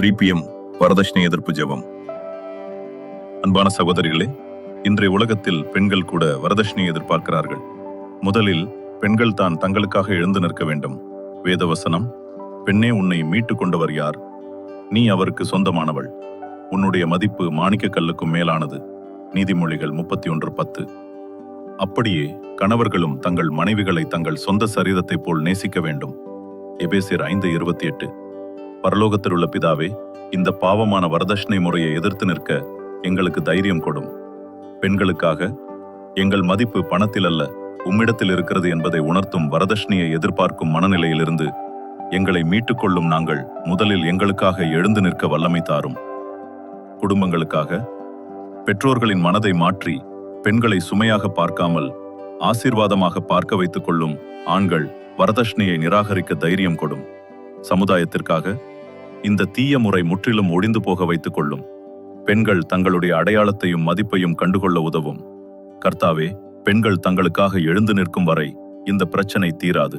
Three PM வரதட்சணை எதிர்ப்பு ஜெபம். அன்பான சகோதரிகளே இன்றைய உலகத்தில் பெண்கள் கூட வரதட்சணையை எதிர்பார்க்கிறார்கள். முதலில் பெண்கள் தான் தங்களுக்காக எழுந்து நிற்க வேண்டும். வேதவசனம் பெண்ணே உன்னை மீட்டு கொண்டவர் யார்? நீ அவருக்கு சொந்தமானவள். உன்னுடைய மதிப்பு மாணிக்க கல்லுக்கும் மேலானது. நீதிமொழிகள் முப்பத்தி ஒன்று பத்து. அப்படியே கணவர்களும் தங்கள் மனைவிகளை தங்கள் சொந்த சரீரத்தைப் போல் நேசிக்க வேண்டும். எபேசியர் ஐந்து இருபத்தி எட்டு. பரலோகத்தில் உள்ள பிதாவே இந்த பாவமான வரதட்சணை முறையை எதிர்த்து நிற்க எங்களுக்கு தைரியம் கொடும். பெண்களுக்காக எங்கள் மதிப்பு பணத்தில் அல்ல உம்மிடத்தில் இருக்கிறது என்பதை உணர்த்தும் வரதட்சணையை எதிர்பார்க்கும் மனநிலையிலிருந்து எங்களை மீட்டுக்கொள்ளும் நாங்கள் முதலில் எங்களுக்காக எழுந்து நிற்க வல்லமை தாரும். குடும்பங்களுக்காக பெற்றோர்களின் மனதை மாற்றி பெண்களை சுமையாக பார்க்காமல் ஆசீர்வாதமாக பார்க்க வைத்துக் கொள்ளும் ஆண்கள் வரதட்சணையை நிராகரிக்க தைரியம் கொடும். சமுதாயத்திற்காக இந்த தீய முறை முற்றிலும் ஒழிந்து போக வைத்துக் கொள்ளும். பெண்கள் தங்களுடைய அடையாளத்தையும் மதிப்பையும் கண்டுகொள்ள உதவும். கர்த்தாவே பெண்கள் தங்களுக்காக எழுந்து நிற்கும் வரை இந்த பிரச்சனை தீராது.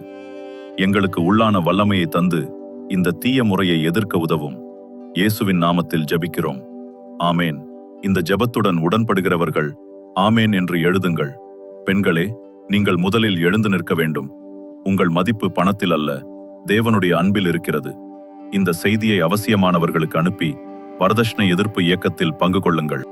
எங்களுக்கு உள்ளான வல்லமையை தந்து இந்த தீய முறையை எதிர்க்க உதவும். இயேசுவின் நாமத்தில் ஜெபிக்கிறோம். ஆமேன். இந்த ஜெபத்துடன் உடன்படுகிறவர்கள் ஆமேன் என்று எழுதுங்கள். பெண்களே நீங்கள் முதலில் எழுந்து நிற்க வேண்டும். உங்கள் மதிப்பு பணத்தில் அல்ல தேவனுடைய அன்பில் இருக்கிறது. இந்த செய்தியை அவசியமானவர்களுக்கு அனுப்பி வரதட்சணை எதிர்ப்பு இயக்கத்தில் பங்கு கொள்ளுங்கள்.